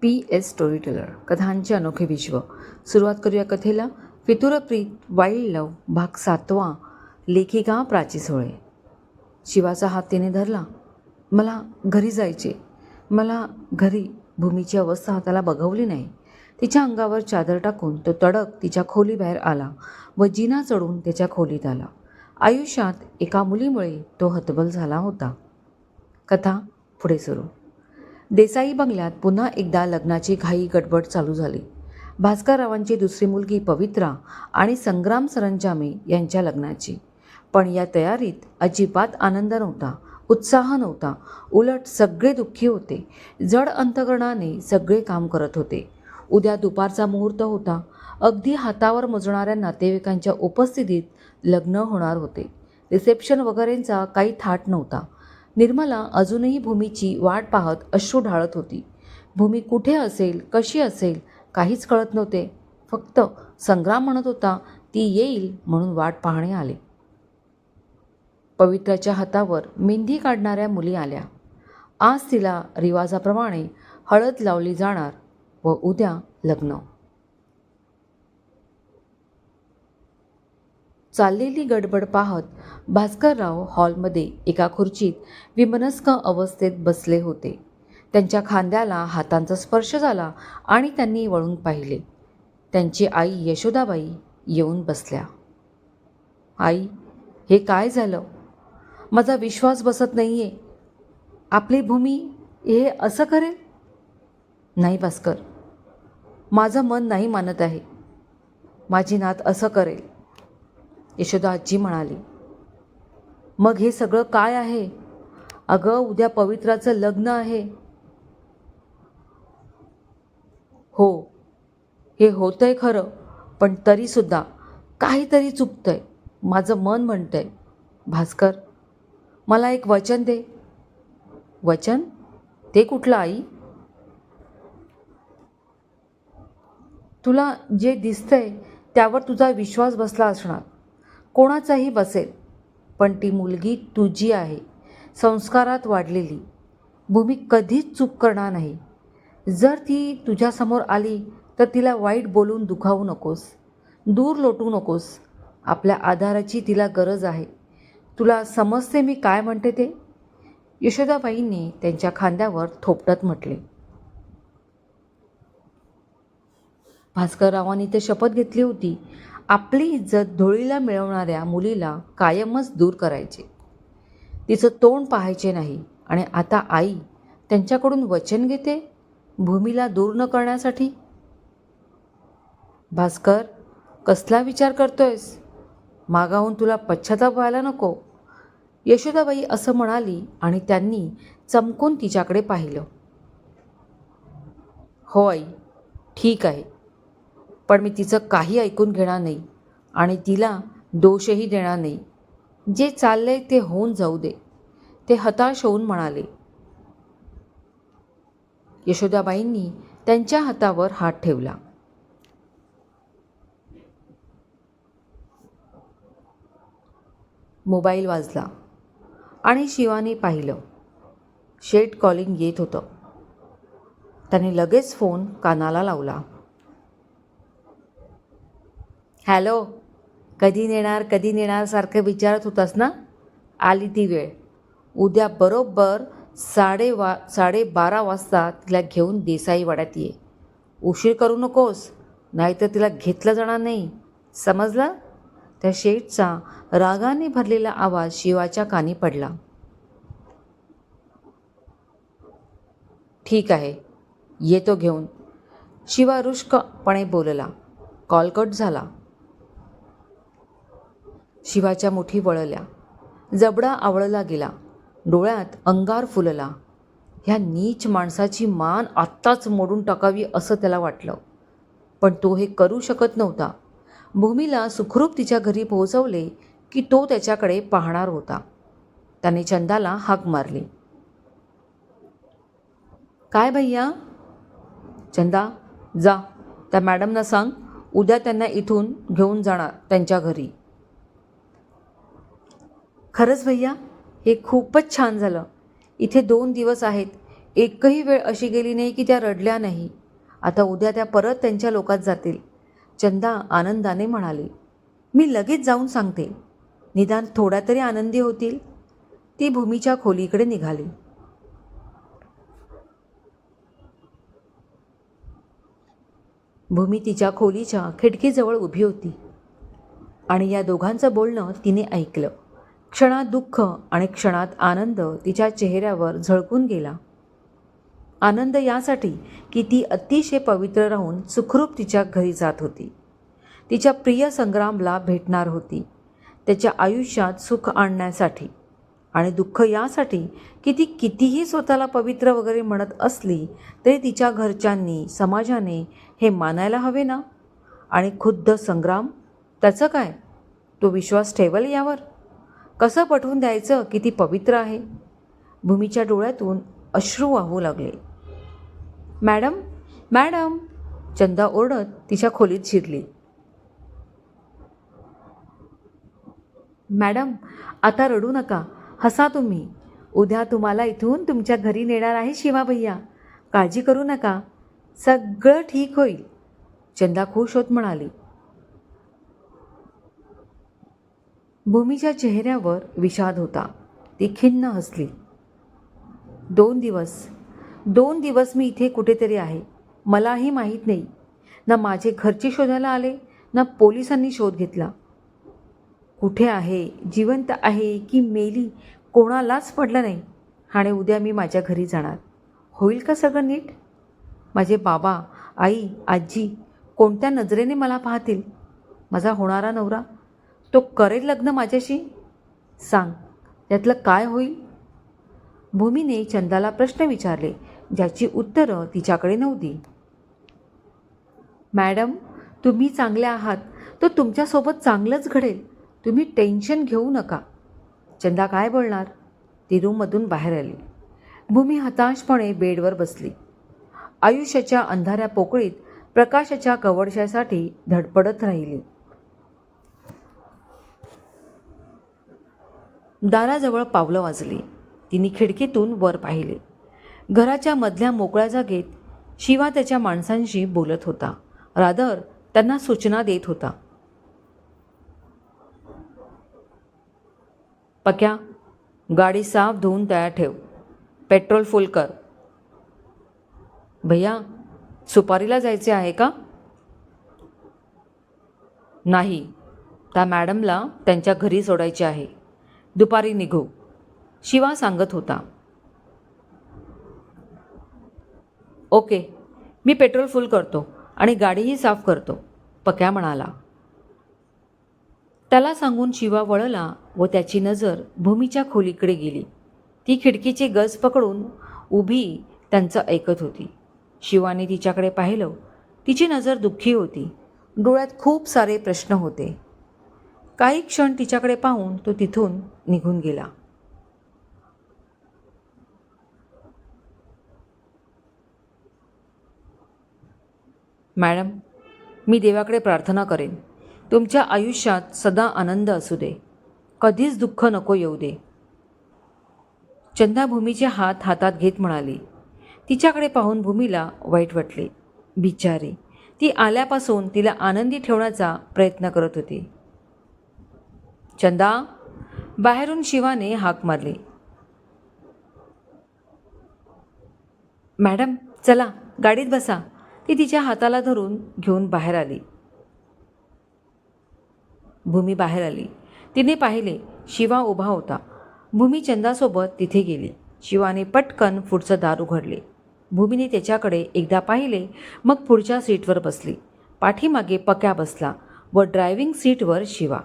P S story teller कथांचे अनोखे विश्व. सुरुवात करूया कथेला. फितुरप्रीत वाईल्ड लव भाग सातवा लेखिका प्राची सोळे. शिवाचा हात तिने धरला. मला घरी जायचे. मला घरी भूमीची अवस्था हाताला बघवली नाही. तिच्या अंगावर चादर टाकून तो तडक तिच्या खोलीबाहेर आला व जिना चढून त्याच्या खोलीत आला. आयुष्यात एका मुलीमुळे तो हतबल झाला होता. कथा पुढे सुरू. देसाई बंगल्यात पुन्हा एकदा लग्नाची घाई गडबड चालू झाली. भास्कररावांची दुसरी मुलगी पवित्रा आणि संग्राम सरंजामे यांच्या लग्नाची. पण या तयारीत अजिबात आनंद नव्हता उत्साह नव्हता उलट सगळे दुःखी होते. जड अंतकरणाने सगळे काम करत होते. उद्या दुपारचा मुहूर्त होता. अगदी हातावर मोजणाऱ्या नातेवाईकांच्या उपस्थितीत लग्न होणार होते. रिसेप्शन वगैरेंचा काही थाट नव्हता. निर्मला अजूनही भूमीची वाट पाहत अश्रू ढाळत होती. भूमी कुठे असेल कशी असेल काहीच कळत नव्हते. फक्त संग्राम म्हणत होता ती येईल म्हणून वाट पाहणे आले. पवित्राच्या हातावर मेहंदी काढणाऱ्या मुली आल्या. आज तिला रिवाजाप्रमाणे हळद लावली जाणार व उद्या लग्न. चाललेली गडबड पाहत भास्करराव हॉलमध्ये एका खुर्चीत विमनस्क अवस्थेत बसले होते. त्यांच्या खांद्याला हातांचा स्पर्श झाला आणि त्यांनी वळून पाहिले. त्यांची आई यशोदाबाई येऊन बसल्या. आई हे काय झालं? माझा विश्वास बसत नाही आहे आपली भूमी हे असं करेल? नाही भास्कर. माझं मन नाही मानत आहे. माझी नात असं करेल. यशोदा आजी म्हणाली मग हे सगळं काय आहे? अगं उद्या पवित्राचं लग्न आहे. हो हे होतंय खरं पण तरीसुद्धा काहीतरी चुकतंय माझं मन म्हणतंय. भास्कर मला एक वचन दे. वचन? ते कुठलं आई? तुला जे दिसतंय त्यावर तुझा विश्वास बसला असणार. कोणाचाही बसेल पण ती मुलगी तुझी आहे. संस्कारात वाढलेली. भूमी कधीच चूक करणार नाही. जर ती तुझ्यासमोर आली तर तिला वाईट बोलून दुखावू नकोस. दूर लोटू नकोस. आपल्या आधाराची तिला गरज आहे. तुला समजते मी काय म्हणते ते? यशोदाबाईंनी त्यांच्या खांद्यावर थोपटत म्हटले. भास्कररावांनी तर शपथ घेतली होती. आपली इज्जत धुळीला मिळवणाऱ्या मुलीला कायमच दूर करायचे. तिचं तोंड पाहायचे नाही आणि आता आई त्यांच्याकडून वचन घेते भूमीला दूर न करण्यासाठी? भास्कर कसला विचार करतोयस? मागाहून तुला पश्चाताप व्हायला नको. यशोदाबाई असं म्हणाली आणि त्यांनी चमकून तिच्याकडे पाहिलं. हो आई ठीक आहे. पण मी तिचं काही ऐकून घेणार नाही आणि तिला दोषही देणार नाही. जे चाललंय ते होऊन जाऊ दे. ते हताश होऊन म्हणाले. यशोदाबाईंनी त्यांच्या हातावर हात ठेवला. मोबाईल वाजला आणि शिवाने पाहिलं. शेट कॉलिंग येत होतं. त्याने लगेच फोन कानाला लावला. हॅलो कधी नेणार कधी नेणार सारखं विचारत होतास ना? आली ती वेळ. उद्या बरोबर साडे वा साडेबारा वाजता तिला घेऊन देसाई वाड्यात ये. उशीर करू नकोस नाहीतर तिला घेतलं जाणार नाही. समजलं? त्या शेठचा रागाने भरलेला आवाज शिवाच्या कानी पडला. ठीक आहे येतो घेऊन. शिवा रुष्कपणे बोलला. कॉल कट झाला. शिवाच्या मुठी वळल्या. जबडा आवळला गेला. डोळ्यात अंगार फुलला. ह्या नीच माणसाची मान आत्ताच मोडून टाकावी असं त्याला वाटलं. पण तो हे करू शकत नव्हता. भूमीला सुखरूप तिच्या घरी पोहोचवले की तो त्याच्याकडे पाहणार होता. त्याने चंदाला हाक मारली. काय भैया? चंदा जा. त्या मॅडमना सांग. उद्या त्यांना इथून घेऊन जाणार त्यांच्या घरी. खरंच भैया हे खूपच छान झालं. इथे दोन दिवस आहेत. एकही वेळ अशी गेली नाही की त्या रडल्या नाही. आता उद्या त्या परत त्यांच्या लोकात जातील. चंदा आनंदाने म्हणाली मी लगेच जाऊन सांगते. निदान थोडा तरी आनंदी होतील. ती भूमीच्या खोलीकडे निघाली. भूमी तिच्या खोलीच्या खिडकीजवळ उभी होती आणि या दोघांचं बोलणं तिने ऐकलं. क्षणात दुःख आणि क्षणात आनंद तिच्या चेहऱ्यावर झळकून गेला. आनंद यासाठी की ती अतिशय पवित्र राहून सुखरूप तिच्या घरी जात होती. तिच्या प्रिय संग्रामला भेटणार होती. त्याच्या आयुष्यात सुख आणण्यासाठी आणि दुःख यासाठी की ती कितीही स्वतःला पवित्र वगैरे म्हणत असली तरी तिच्या घरच्यांनी समाजाने हे मानायला हवे ना? आणि खुद्द संग्राम? त्याचं काय? तो विश्वास ठेवल यावर? कसं पटवून द्यायचं? की ती पवित्र आहे. भूमीच्या डोळ्यातून अश्रू वाहू लागले. Madam madam! चंदा ओरडत तिच्या खोलीत शिरली. मॅडम आता रडू नका. हसा तुम्ही. उद्या तुम्हाला इथून तुमच्या घरी नेणार आहे शिवा भैया. काळजी करू नका. सगळं ठीक होईल. चंदा खुश होत म्हणाली. भूमीच्या चेहऱ्यावर विषाद होता. ती खिन्न हसली. दोन दिवस. दोन दिवस मी इथे कुठेतरी आहे. मलाही माहीत नाही. ना माझे घरचे शोधायला आले ना पोलिसांनी शोध घेतला. कुठे आहे? जिवंत आहे की मेली? कोणालाच पडलं नाही. आणि उद्या मी माझ्या घरी जाणार. होईल का सगळं नीट? माझे बाबा आई आजी कोणत्या नजरेने मला पाहतील? माझा होणारा नवरा तो करेल लग्न माझ्याशी? सांग. त्यातलं काय होईल? भूमीने चंदाला प्रश्न विचारले ज्याची उत्तरं तिच्याकडे नव्हती. मॅडम तुम्ही चांगले आहात तर तुमच्यासोबत चांगलंच घडेल. तुम्ही टेन्शन घेऊ नका. चंदा काय बोलणार? ती रूममधून बाहेर आली. भूमी हताशपणे बेडवर बसली. आयुष्याच्या अंधाऱ्या पोकळीत प्रकाशाच्या कवडशासाठी धडपडत राहिली. दाराजवळ पावलं वाजली. तिने खिडकीतून वर पाहिले. घराच्या मधल्या मोकळ्या जागेत शिवा त्याच्या माणसांशी बोलत होता. रादर त्यांना सूचना देत होता. पक्या गाडी साफ धुवून तयार ठेव. पेट्रोल फुल कर. भैया सुपारीला जायचे आहे का? नाही. त्या मॅडमला त्यांच्या घरी सोडायचे आहे. दुपारी निघू. शिवा सांगत होता. ओके मी पेट्रोल फुल करतो आणि गाडीही साफ करतो पक्या म्हणाला. त्याला सांगून शिवा वळला व त्याची नजर भूमीच्या खोलीकडे गेली. ती खिडकीची गज पकडून उभी त्यांचं ऐकत होती. शिवाने तिच्याकडे पाहिलं. तिची नजर दुःखी होती. डोळ्यात खूप सारे प्रश्न होते. काही क्षण तिच्याकडे पाहून तो तिथून निघून गेला. मॅडम मी देवाकडे प्रार्थना करेन. तुमच्या आयुष्यात सदा आनंद असू दे. कधीच दुःख नको येऊ दे. चंदा भूमीचे हात हातात घेत म्हणाली. तिच्याकडे पाहून भूमीला वाईट वाटले. बिचारी ती आल्यापासून तिला आनंदी ठेवण्याचा प्रयत्न करत होती. चंदा बाहेरून शिवाने हाक मारली. मॅडम चला गाडीत बसा. ती तिच्या हाताला धरून घेऊन बाहेर आली. भूमी बाहेर आली. तिने पाहिले शिवा उभा होता. भूमी चंदासोबत तिथे गेली. शिवाने पटकन पुढचं दार उघडले. भूमीने त्याच्याकडे एकदा पाहिले मग पुढच्या सीटवर बसली. पाठीमागे पक्या बसला व ड्रायव्हिंग सीटवर शिवा.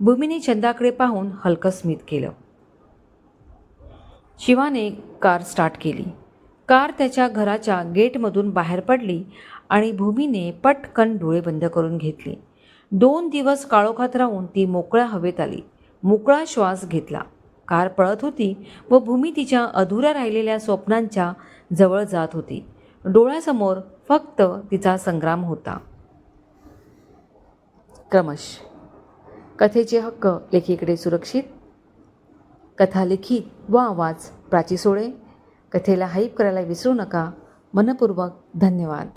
भूमीने चंदाकडे पाहून हलकं स्मित केलं. शिवाने कार स्टार्ट केली. कार त्याच्या घराच्या गेटमधून बाहेर पडली आणि भूमीने पटकन डोळे बंद करून घेतले. दोन दिवस काळोखात राहून ती मोकळ्या हवेत आली. मोकळा श्वास घेतला. कार पळत होती व भूमी तिच्या अधुऱ्या राहिलेल्या स्वप्नांच्या जवळ जात होती. डोळ्यासमोर फक्त तिचा संग्राम होता. क्रमश कथेचे हक्क लेखीकडे सुरक्षित. कथा लिखित व आवाज प्राची सोळे. कथेला हाईप करायला विसरू नका. मनपूर्वक धन्यवाद.